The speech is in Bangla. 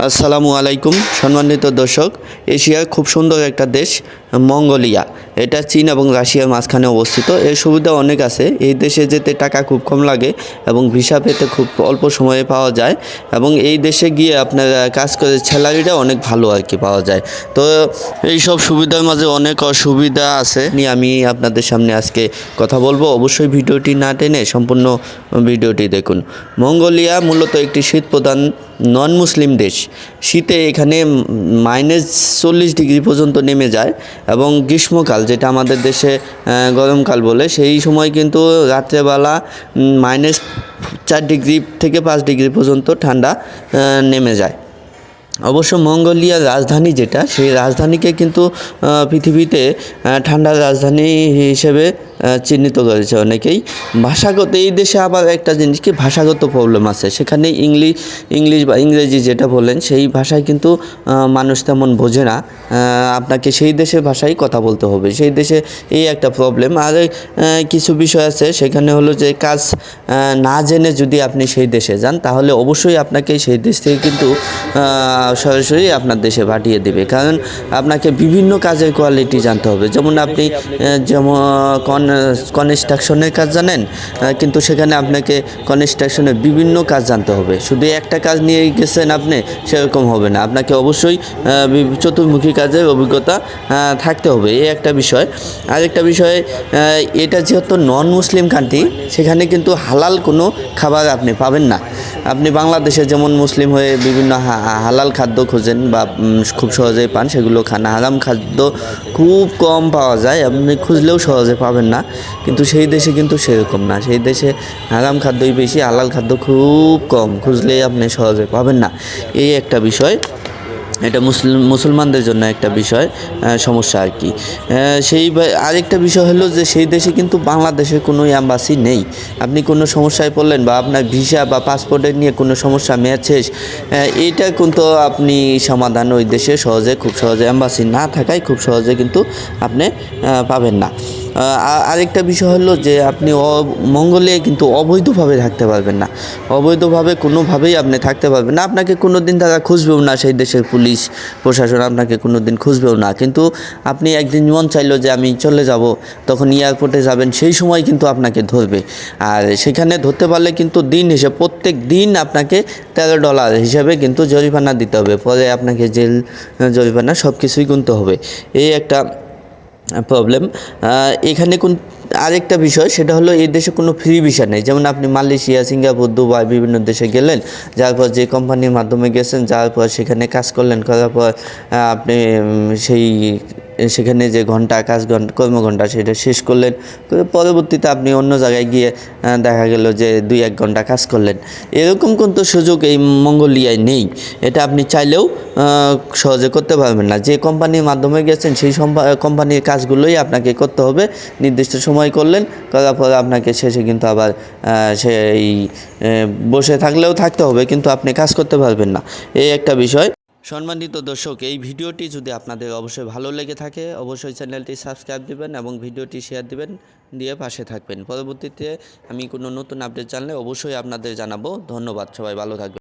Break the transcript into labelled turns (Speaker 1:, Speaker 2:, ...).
Speaker 1: আসসালামু আলাইকুম সম্মানিত দর্শক এশিয়ার খুব সুন্দর একটা দেশ মঙ্গোলিয়া। এটা চীন এবং রাশিয়ার মাঝখানে অবস্থিত। এর সুবিধা অনেক আছে। এই দেশে যেতে টাকা খুব কম লাগে এবং ভিসা পেতে খুব অল্প সময়ে পাওয়া যায় এবং এই দেশে গিয়ে আপনার কাজ করে স্যালারিটা অনেক ভালো আর কি পাওয়া যায়। তো এই সব সুবিধার মাঝে অনেক অসুবিধা আছে নিয়ে আমি আপনাদের সামনে আজকে কথা বলব। অবশ্যই ভিডিওটি না টেনে সম্পূর্ণ ভিডিওটি দেখুন। মঙ্গোলিয়া মূলত একটি শীত প্রধান নন মুসলিম দেশ। শীতে এখানে মাইনাস চল্লিশ ডিগ্রি পর্যন্ত নেমে যায় এবং গ্রীষ্মকাল, যেটা আমাদের দেশে গরমকাল বলে, সেই সময় কিন্তু রাত্রেবেলা মাইনাস চার ডিগ্রি থেকে পাঁচ ডিগ্রি পর্যন্ত ঠান্ডা নেমে যায়। অবশ্য মঙ্গোলিয়ার রাজধানী যেটা, সেই রাজধানীকে কিন্তু পৃথিবীতে ঠান্ডার রাজধানী হিসেবে চিহ্নিত করেছে অনেকেই। ভাষাগত, এই দেশে আবার একটা জিনিস কি? ভাষাগত প্রবলেম আছে। সেখানে ইংলিশ ইংলিশ বা ইংরেজি যেটা বলেন, সেই ভাষায় কিন্তু মানুষ তেমন বোঝে না। আপনাকে সেই দেশের ভাষায় কথা বলতে হবে। সেই দেশে এই একটা প্রবলেম আর কিছু বিষয় আছে। সেখানে হলো যে কাজ না জেনে যদি আপনি সেই দেশে যান, তাহলে অবশ্যই আপনাকে সেই দেশ থেকে কিন্তু সরাসরি আপনার দেশে পাঠিয়ে দেবে। কারণ আপনাকে বিভিন্ন কাজের কোয়ালিটি জানতে হবে। যেমন আপনি যেমন কন কনস্ট্রাকশনের কাজ জানেন? কিন্তু সেখানে আপনাকে কনস্ট্রাকশনের বিভিন্ন কাজ জানতে হবে। শুধু একটা কাজ নিয়ে গেছেন আপনি, সেরকম হবে না। আপনাকে অবশ্যই চতুর্মুখী কাজের অভিজ্ঞতা থাকতে হবে। এই একটা বিষয়। আরেকটা বিষয় এটা যেহেতু নন মুসলিম কান্ট্রি সেখানে কিন্তু হালাল কোনো খাবার আপনি পাবেন না। আপনি বাংলাদেশে যেমন মুসলিম হয়ে বিভিন্ন হালাল খাদ্য খুঁজেন বা খুব সহজেই পান, সেগুলো খান। হারাম খাদ্য খুব কম পাওয়া যায়, আপনি খুঁজলেও সহজে পাবেন না। কিন্তু সেই দেশে কিন্তু সেরকম না। সেই দেশে হারাম খাদ্যই বেশি, হালাল খাদ্য খুব কম, খুঁজলেই আপনি সহজে পাবেন না। এই একটা বিষয়। এটা মুসলিম, মুসলমানদের জন্য একটা বিষয় সমস্যা আর কি। সেই আরেকটা বিষয় হলো যে সেই দেশে কিন্তু বাংলাদেশের কোনো অ্যাম্বাসি নেই। আপনি কোনো সমস্যায় পড়লেন বা আপনার ভিসা বা পাসপোর্টের নিয়ে কোনো সমস্যা ম্যাচ শেষ এইটা কিন্তু আপনি সমাধান ওই দেশে সহজে, খুব সহজে অ্যাম্বাসি না থাকায় খুব সহজে কিন্তু আপনি পাবেন না। আরেকটা বিষয় হলো যে আপনি মঙ্গোলিয়ায় কিন্তু অবৈধভাবে থাকতে পারবেন না। অবৈধভাবে কোনোভাবেই আপনি থাকতে পারবেন না। আপনাকে কোনো দিন তারা খুঁজবেও না সেই দেশের পুলিশ, প্রশাসন আপনাকে কোনো দিন খুঁজবেও না। কিন্তু আপনি একদিন মন চাইলো যে আমি চলে যাব, তখন এয়ারপোর্টে যাবেন, সেই সময় কিন্তু আপনাকে ধরবে। আর সেখানে ধরতে পারলে কিন্তু দিন হিসেবে, প্রত্যেক দিন আপনাকে তেরো ডলার হিসেবে কিন্তু জরিমানা দিতে হবে। পরে আপনাকে জেল, জরিমানা সব কিছুই গুনতে হবে। এই একটা প্রবলেম এখানে কোন আরেকটা বিষয়, সেটা হলো এই দেশে কোনো ফ্রি ভিসা নেই। যেমন আপনি মালয়েশিয়া, সিঙ্গাপুর, দুবাই বিভিন্ন দেশে গেলেন, যার পর যে কোম্পানির মাধ্যমে গেছেন, যার পর সেখানে কাজ করলেন, করার পর আপনি সেই সেখানে যে ঘণ্টা, কাজ ঘণ্টা কর্মঘণ্টা সেটা শেষ করলেন। পরবর্তীতে আপনি অন্য জায়গায় গিয়ে দেখা গেল যে দুই, এক ঘণ্টা কাজ করলেন। এরকম কিন্তু সুযোগ এই মঙ্গোলিয়ায় নেই। এটা আপনি চাইলেও সহজে করতে পারবেন না। যে কোম্পানির মাধ্যমে গেছেন, সেই কোম্পানির কাজগুলোই আপনাকে করতে হবে। নির্দিষ্ট সময় করলেন, করার পর আপনাকে শেষে কিন্তু আবার সেই বসে থাকলেও থাকতে হবে, কিন্তু আপনি কাজ করতে পারবেন না। এই একটা বিষয়। সম্মানিত দর্শক, এই ভিডিওটি যদি আপনাদের অবশ্যই ভালো লেগে থাকে, অবশ্যই চ্যানেলটি সাবস্ক্রাইব দিবেন এবং ভিডিওটি শেয়ার দিবেন, দিয়ে পাশে থাকবেন। পরবর্তীতে আমি কোনো নতুন আপডেট জানলে অবশ্যই আপনাদের জানাব। ধন্যবাদ, সবাই ভালো থাকবেন।